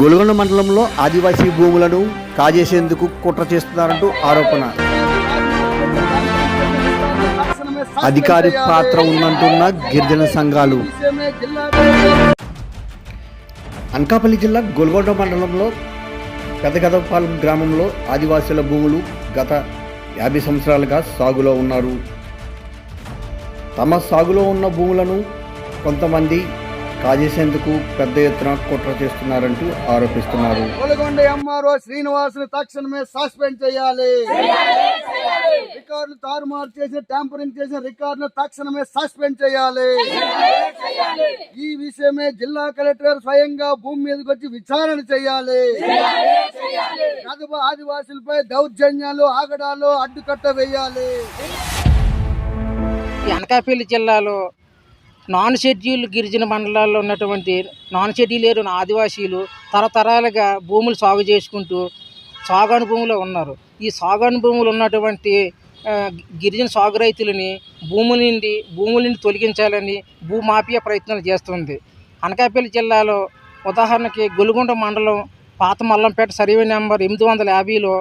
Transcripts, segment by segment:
గొలగొండ మండలంలో ఆదివాసీ భూములను కాజేసేందుకు కుట్ర చేస్తున్నారంటూ ఆరోపణ. అధికారి పాత్ర ఉందంటున్న గిరిజన సంఘాలు. అనకాపల్లి జిల్లా గొలగొండ మండలంలో పెద్దగదపాలెం గ్రామంలో ఆదివాసీల భూములు గత యాభై సంవత్సరాలుగా సాగులో ఉన్నారు. తమ సాగులో ఉన్న భూములను కొంతమంది కాజేసేందుకు పెద్ద ఎత్తున కుట్ర చేస్తున్నారంటూ ఆరోపిస్తున్నారు. కొలగొండ ఎంఆర్ఓ శ్రీనివాసుని తక్షణమే సస్పెండ్ చేయాలి. రికార్డులు తారుమారు చేసిన ట్యాంపరింగ్ చేసిన రికార్డును తక్షణమే సస్పెండ్ చేయాలి. ఈ విషయమే జిల్లా కలెక్టర్ స్వయంగా భూమి మీదకి వచ్చి విచారణ చేయాలి. కదుబ ఆదివాసులపై దౌర్జన్యాలు ఆగడాలు అడ్డుకట్ట వేయాలి. ఈ అనకాపల్లి జిల్లాలో నాన్ షెడ్యూల్ గిరిజన మండలాల్లో ఉన్నటువంటి నాన్ షెడ్యూల్ ఏరిన ఆదివాసీలు తరతరాలుగా భూములు సాగు చేసుకుంటూ సాగు భూములు ఉన్నారు. ఈ సాగు భూములు ఉన్నటువంటి గిరిజన సాగు రైతులని భూముల నుండి భూముల నుండి తొలగించాలని భూమాఫియా ప్రయత్నాలు చేస్తుంది. అనకాపల్లి జిల్లాలో ఉదాహరణకి గొలుగొండ మండలం పాత మల్లంపేట సర్వే నెంబర్ ఎనిమిది వందల యాభైలో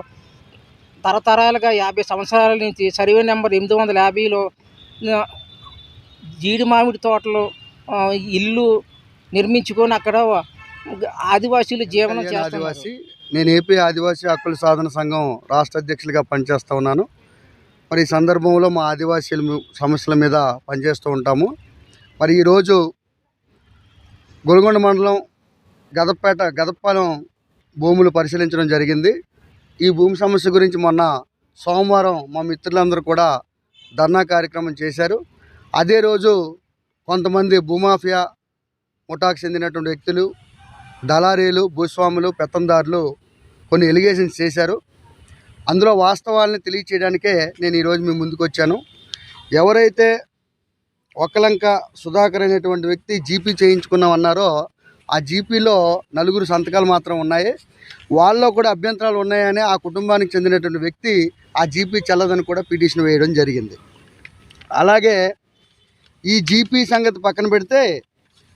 తరతరాలుగా యాభై సంవత్సరాల నుంచి సర్వే నెంబర్ ఎనిమిది వందల యాభైలో జీడి మామిడి తోటలు ఇల్లు నిర్మించుకొని అక్కడ ఆదివాసీలు జీవనం ఆదివాసి. నేను ఏపీ ఆదివాసీ హక్కుల సాధన సంఘం రాష్ట్ర అధ్యక్షులుగా పనిచేస్తూ ఉన్నాను. మరి ఈ సందర్భంలో మా ఆదివాసీల సమస్యల మీద పనిచేస్తూ ఉంటాము. మరి ఈరోజు గొలగొండ మండలం గదపేట గదపాలెం భూములు పరిశీలించడం జరిగింది. ఈ భూమి సమస్య గురించి మొన్న సోమవారం మా మిత్రులందరూ కూడా ధర్నా కార్యక్రమం చేశారు. అదే రోజు కొంతమంది భూమాఫియా ముఠాకు చెందినటువంటి వ్యక్తులు దళారీలు భూస్వాములు పెత్తందారులు కొన్ని ఎలిగేషన్స్ చేశారు. అందులో వాస్తవాలను తెలియచేయడానికే నేను ఈరోజు మీ ముందుకు వచ్చాను ఎవరైతే ఒక్కలంక సుధాకర్ అనేటువంటి వ్యక్తి జీపీ చేయించుకున్నామన్నారో ఆ జీపీలో నలుగురు సంతకాలు మాత్రం ఉన్నాయి. వాళ్ళలో కూడా అభ్యంతరాలు ఉన్నాయని ఆ కుటుంబానికి చెందినటువంటి వ్యక్తి ఆ జీపీ చెల్లదని కూడా పిటిషన్ వేయడం జరిగింది. అలాగే ఈ జీపీ సంగతి పక్కన పెడితే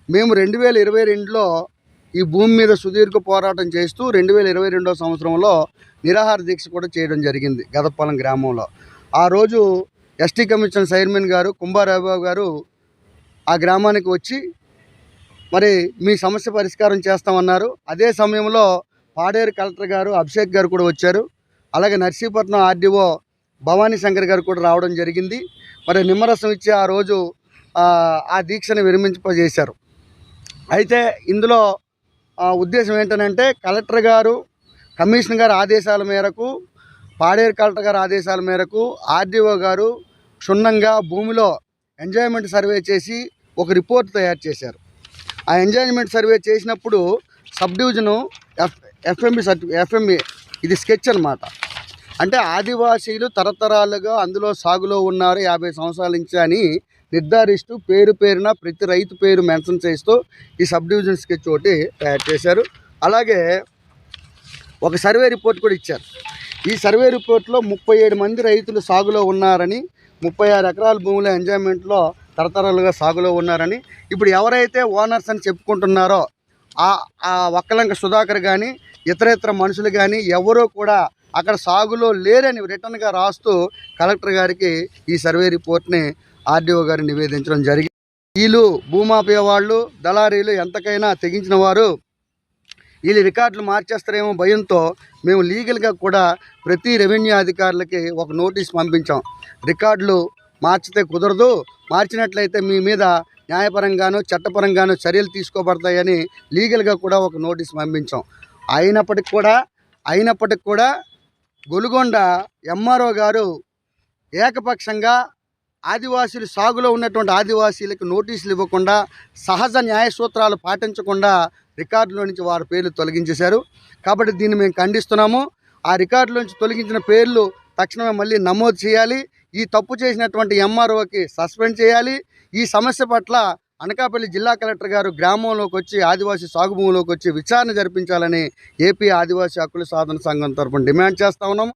మేము రెండు వేల ఇరవై రెండులో ఈ భూమి మీద సుదీర్ఘ పోరాటం చేస్తూ రెండు వేల ఇరవై రెండో సంవత్సరంలో నిరాహార దీక్ష కూడా చేయడం జరిగింది గదపాలెం గ్రామంలో. ఆ రోజు ఎస్టీ కమిషన్ చైర్మన్ గారు కుంభారాబాబు గారు ఆ గ్రామానికి వచ్చి మరి మీ సమస్య పరిష్కారం చేస్తామన్నారు. అదే సమయంలో పాడేరు కలెక్టర్ గారు అభిషేక్ గారు కూడా వచ్చారు. అలాగే నర్సీపట్నం ఆర్డీఓ భవానీ శంకర్ గారు కూడా రావడం జరిగింది. మరి నిమ్మరసం ఇచ్చి ఆ రోజు ఆ, దీక్షను విరమింపజేశారు. అయితే ఇందులో ఉద్దేశం ఏంటనంటే కలెక్టర్ గారు కమిషనర్ గారి ఆదేశాల మేరకు పాడేరు కలెక్టర్ గారి ఆదేశాల మేరకు ఆర్డీఓ గారు క్షుణ్ణంగా భూమిలో ఎంజాయ్మెంట్ సర్వే చేసి ఒక రిపోర్ట్ తయారు చేశారు. ఆ ఎంజాయ్మెంట్ సర్వే చేసినప్పుడు సబ్ డివిజను ఎఫ్ ఎఫ్ఎంబి సర్టి ఎఫ్ఎంబి ఇది స్కెచ్ అనమాట అంటే ఆదివాసీలు తరతరాలుగా అందులో సాగులో ఉన్నారు యాభై సంవత్సరాల నుంచి అని నిర్ధారిస్తూ పేరు పేరున ప్రతి రైతు పేరు మెన్షన్ చేస్తూ ఈ సబ్ డివిజన్ స్కెచ్ ఒకటి తయారు చేశారు. అలాగే ఒక సర్వే రిపోర్ట్ కూడా ఇచ్చారు. ఈ సర్వే రిపోర్ట్లో ముప్పై ఏడు మంది రైతులు సాగులో ఉన్నారని ముప్పై ఆరు ఎకరాల భూముల ఎంజాయ్మెంట్లో తరతరాలుగా సాగులో ఉన్నారని ఇప్పుడు ఎవరైతే ఓనర్స్ అని చెప్పుకుంటున్నారో ఆ ఆ ఒక్కలంక సుధాకర్ కానీ ఇతర ఇతర మనుషులు కానీ ఎవరూ కూడా అక్కడ సాగులో లేరని రిటర్న్గా రాస్తూ కలెక్టర్ గారికి ఈ సర్వే రిపోర్ట్ని ఆర్డీఓ గారు నివేదించడం జరిగింది వీళ్ళు భూమాఫియా వాళ్ళు దళారీలు ఎంతకైనా తెగించిన వారు. వీళ్ళు రికార్డులు మార్చేస్తారేమో భయంతో మేము లీగల్గా కూడా ప్రతి రెవెన్యూ అధికారులకి ఒక నోటీస్ పంపించాం. రికార్డులు మార్చితే కుదరదు. మార్చినట్లయితే మీ మీద న్యాయపరంగానూ చట్టపరంగానూ చర్యలు తీసుకోబడతాయని లీగల్గా కూడా ఒక నోటీస్ పంపించాం. అయినప్పటికి కూడా అయినప్పటికి కూడా గొలుగొండ ఎంఆర్ఓ గారు ఏకపక్షంగా ఆదివాసీలు సాగులో ఉన్నటువంటి ఆదివాసీలకు నోటీసులు ఇవ్వకుండా సహజ న్యాయ సూత్రాలు పాటించకుండా రికార్డులో నుంచి వారి పేర్లు తొలగించేశారు. కాబట్టి దీన్ని మేము ఖండిస్తున్నాము. ఆ రికార్డులో నుంచి తొలగించిన పేర్లు తక్షణమే మళ్ళీ నమోదు చేయాలి. ఈ తప్పు చేసినటువంటి ఎంఆర్ఓకి సస్పెండ్ చేయాలి. ఈ సమస్య పట్ల అనకాపల్లి జిల్లా కలెక్టర్ గారు గ్రామంలోకి వచ్చి ఆదివాసీ సాగు భూమిలోకి వచ్చి విచారణ జరిపించాలని ఏపీ ఆదివాసీ హక్కుల సాధన సంఘం తరఫున డిమాండ్ చేస్తా ఉన్నాము.